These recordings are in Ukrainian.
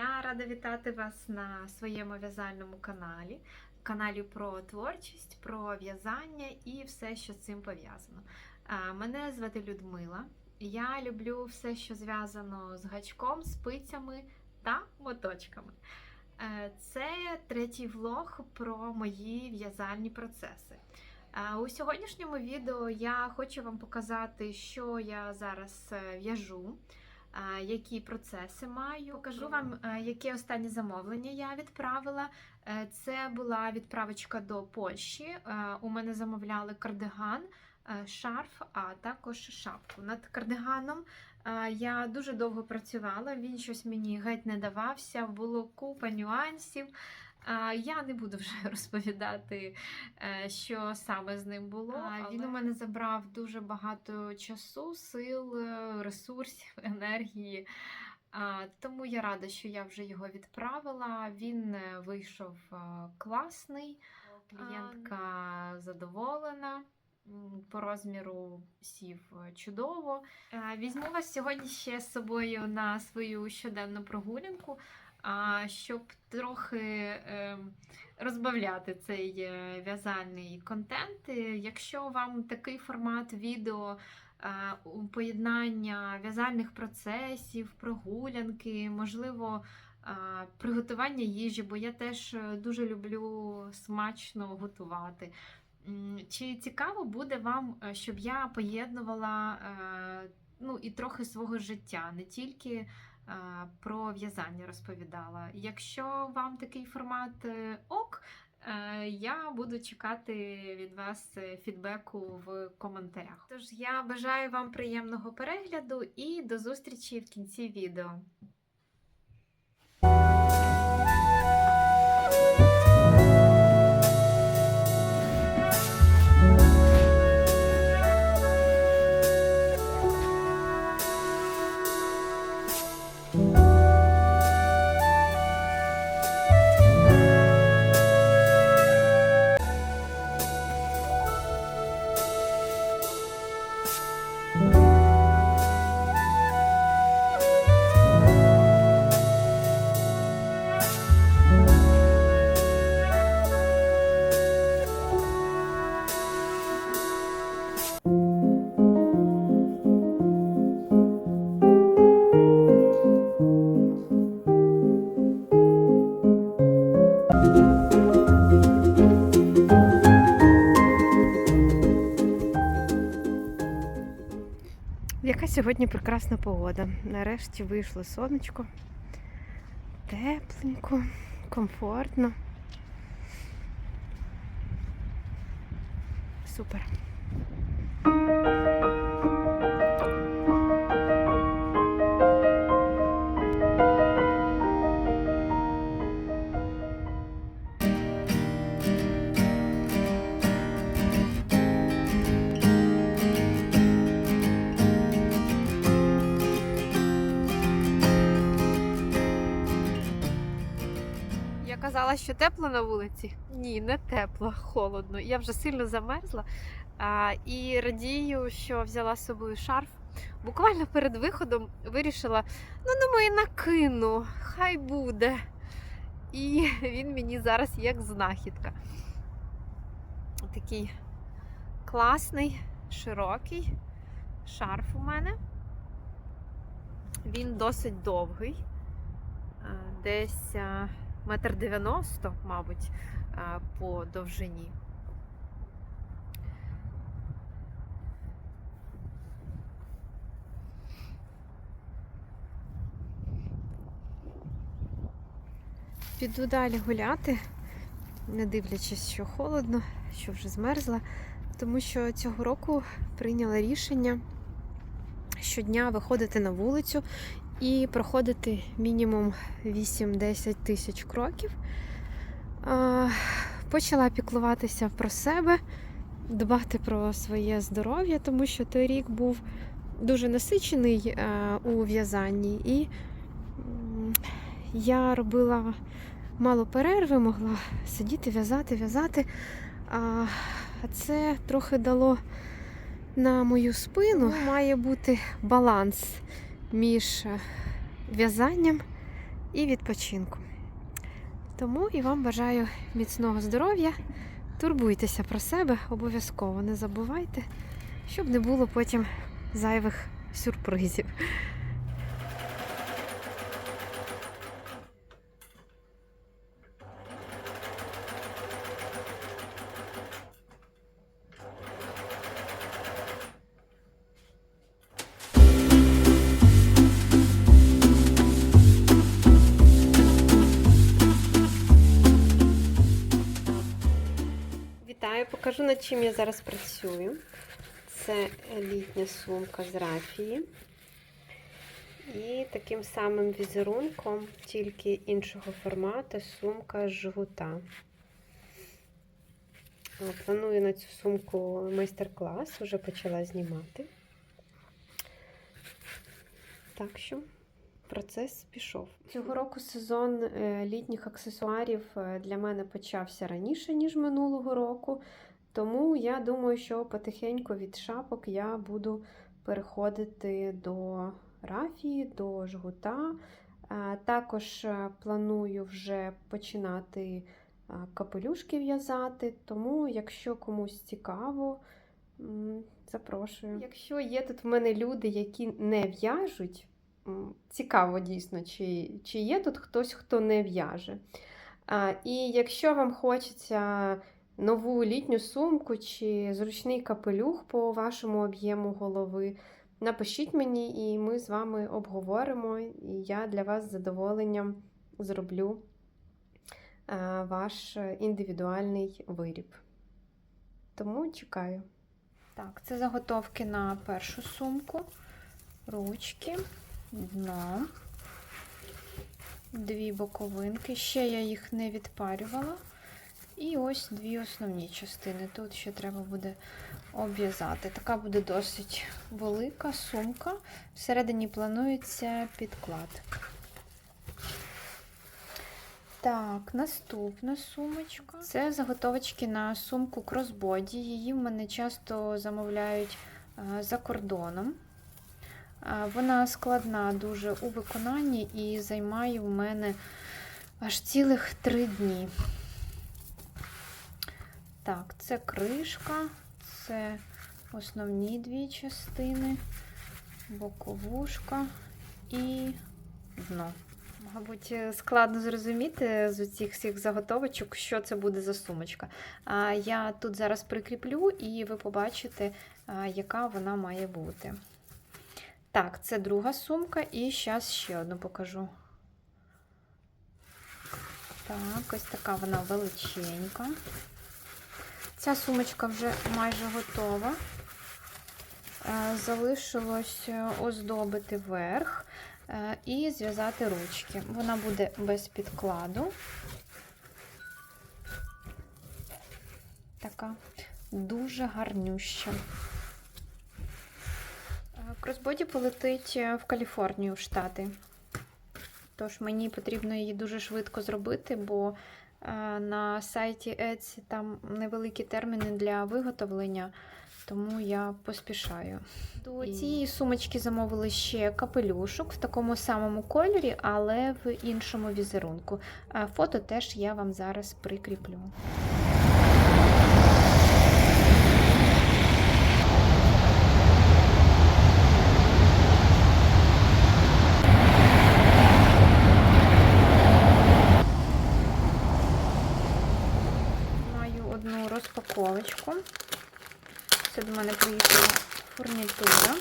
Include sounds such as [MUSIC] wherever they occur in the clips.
Я рада вітати вас на своєму в'язальному каналі, каналі про творчість, про в'язання і все, що з цим пов'язано. Мене звати Людмила. Я люблю все, що зв'язано з гачком, спицями та моточками. Е, Це третій влог про мої в'язальні процеси. Е, У сьогоднішньому відео я хочу вам показати, що я зараз е, в'яжу, е, які процеси маю. Покажу вам, е, які останні замовлення я відправила. Е, Це була відправочка до Польщі. Е, У мене замовляли кардиган, шарф, а також шапку. Над кардиганом я дуже довго працювала, він щось мені геть не давався, було купа нюансів. Я не буду вже [LAUGHS] розповідати, е, що саме з ним було. Але- Він у мене забрав дуже багато часу, сил, е, ресурсів, [LAUGHS] енергії. Тому я рада, що я вже його відправила. Він е, вийшов класний, клієнтка задоволена. По розміру сів чудово. Візьму вас сьогодні ще з собою на свою щоденну прогулянку, щоб трохи ем, розбавляти цей е, в'язальний контент. Е, Якщо вам такий формат відео е, поєднання в'язальних процесів, прогулянки, можливо, приготування їжі, бо я теж дуже люблю смачно готувати. Чи цікаво буде вам, щоб я поєднувала ну, і трохи свого життя, не тільки про в'язання розповідала. Якщо вам такий формат е, ок, е, я буду чекати від вас е, фідбеку в коментарях. Тож я бажаю вам приємного перегляду і до зустрічі в кінці відео. Сьогодні прекрасна погода. Нарешті вийшло сонечко. Тепленько, комфортно. Супер. Я казала, що тепло на вулиці. Ні, не тепло, холодно. Я вже сильно замерзла. А, і радію, що взяла з собою шарф. Буквально перед виходом вирішила: ну, думаю, накину, хай буде. І [LAUGHS] він мені зараз як знахідка. Такий класний, широкий шарф у мене. Він досить довгий, десь метр дев'яносто, мабуть, по довжині. Піду далі гуляти, не дивлячись, що холодно, що вже змерзла, тому що цього року прийняла рішення щодня виходити на вулицю і проходити мінімум 8-10 тисяч кроків. Почала піклуватися про себе, дбати про своє здоров'я, тому що той рік був дуже насичений е, у в'язанні, і я робила мало перерви, могла сидіти, в'язати, в'язати. А це трохи дало на мою спину. Має бути баланс між е, в'язанням і відпочинку. Тому і вам бажаю міцного здоров'я. Турбуйтеся про себе, обов'язково не забувайте, щоб не було потім зайвих сюрпризів. Покажу над чим я зараз працюю. Це літня сумка з рафії. І таким самим візерунком, тільки іншого формату, сумка з жгута. Е, Планую на цю сумку майстер-клас, вже почала знімати. Так що процес пішов. Цього року сезон е, літніх аксесуарів е, для мене почався раніше, ніж минулого року. Тому я думаю, що потихеньку від шапок я буду переходити до рафії, до жгута. Е, Також е, планую вже починати е, капелюшки в'язати, тому, якщо комусь цікаво, запрошую. Якщо є тут в мене люди, які не в'яжуть, цікаво дійсно, чи, чи є тут хтось, хто не в'яже. І якщо вам хочеться нову літню сумку чи зручний капелюх по вашому об'єму голови, напишіть мені, і ми з вами обговоримо, і я для вас з задоволенням зроблю е, ваш індивідуальний виріб. Тому чекаю. Так, це заготовки на першу сумку, ручки, дно, дві боковинки. Ще я їх не відпарювала. І ось дві основні частини. Тут ще треба буде обв'язати. Така буде досить велика сумка. Всередині планується підклад. Так, наступна сумочка. Це заготовочки на сумку кросбоді. Її в мене часто замовляють е, за кордоном. Е, Вона складна дуже у виконанні і займає в мене аж цілих три дні. Так, це кришка, це основні дві частини, боковушка і дно. Мабуть, складно зрозуміти з цих всіх заготовочок, що це буде за сумочка. Я тут зараз прикріплю, і ви побачите, яка вона має бути. Так, це друга сумка, і зараз ще одну покажу. Так, ось така вона величенька. Ця сумочка вже майже готова. Е, Залишилось е, оздобити верх е, і зв'язати ручки. Вона буде без підкладу. Така дуже гарнюща. Кросбоді полетить в Каліфорнію, в Штати. Тож мені потрібно її дуже швидко зробити, бо на сайті Etsy там невеликі терміни для виготовлення, тому я поспішаю. До І- цієї сумочки замовили ще капелюшок в такому самому кольорі, але в іншому візерунку. Фото теж я вам зараз прикріплю. Маю одну розпаковочку. Це до мене приїхала фурнітура.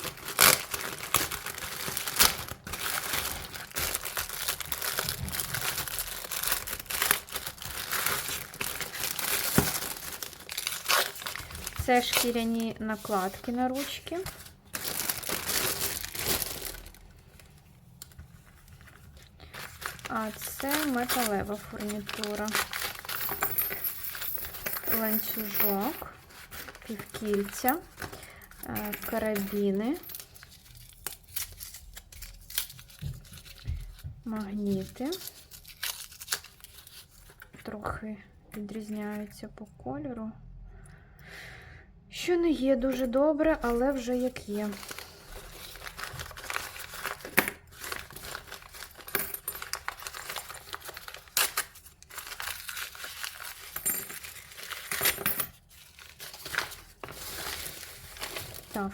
Це шкіряні накладки на ручки. А це металева фурнітура. Ланцюжок, півкільця, е, карабіни, магніти. Трохи відрізняються по кольору. Що не є дуже добре, але вже як є.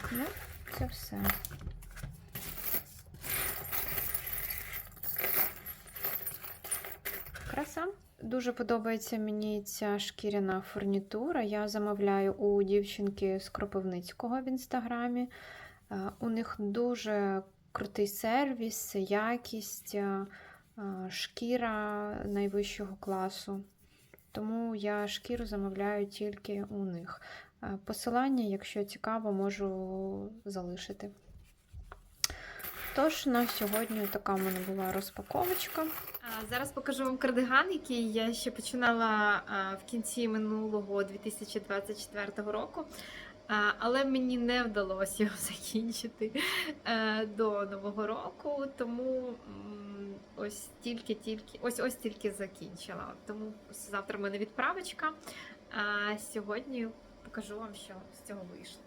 Так, ну, це все. Краса. Дуже подобається мені ця шкіряна фурнітура. Я замовляю у дівчинки з Кропивницького в інстаграмі. Е, У них дуже крутий сервіс, якість, е, е, шкіра найвищого класу. Тому я шкіру замовляю тільки у них. Е, Посилання, якщо цікаво, можу залишити. Тож, на сьогодні така в мене була розпаковочка. Зараз покажу вам кардиган, який я ще починала в кінці минулого 2024 року. Але мені не вдалося його [LAUGHS] закінчити е, до нового року, тому ось тільки-тільки ось ось тільки закінчила. Тому завтра в мене відправочка. А сьогодні покажу вам, що з цього вийшло.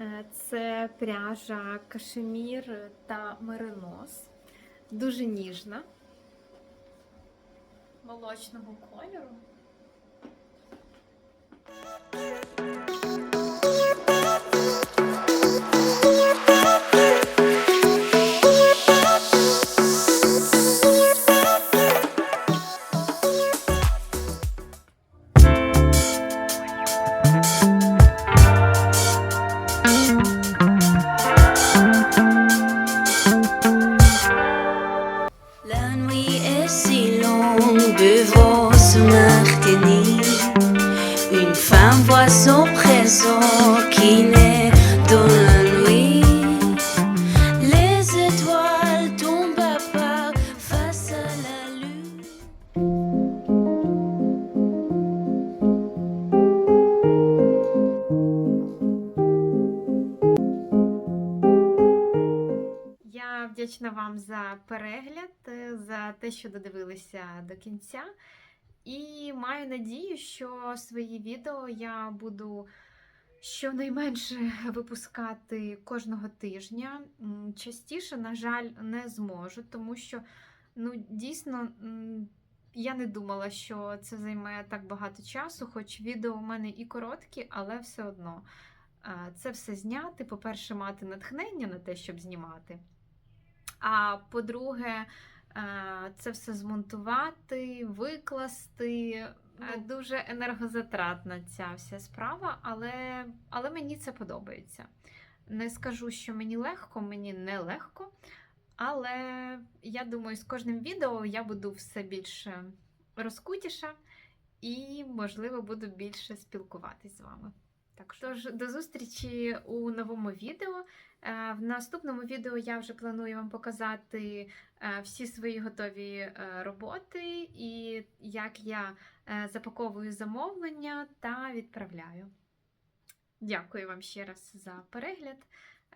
Е, Це пряжа кашемір та меринос. Дуже ніжна. Молочного кольору. La qui naît dans la. Я вдячна вам за перегляд, е, за те, що додивилися до кінця. І маю надію, що свої відео я буду щонайменше випускати кожного тижня. Частіше, на жаль, не зможу, тому що ну, дійсно я не думала, що це займе так багато часу, хоч відео у мене і короткі, але все одно. Це все зняти. По-перше, мати натхнення на те, щоб знімати. А по-друге, е, це все змонтувати, викласти. Е, Дуже енергозатратна ця вся справа, але, але мені це подобається. Не скажу, що мені легко, мені не легко. Але я думаю, з кожним відео я буду все більше розкутіша і, можливо, буду більше спілкуватись з вами. Так що ж, до зустрічі у новому відео. Е, В наступному відео я вже планую вам показати е, всі свої готові е, роботи і як я запаковую замовлення та відправляю. Дякую вам ще раз за перегляд.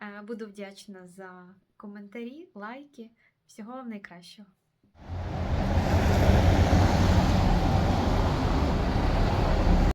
Е, Буду вдячна за коментарі, лайки. Всього вам найкращого.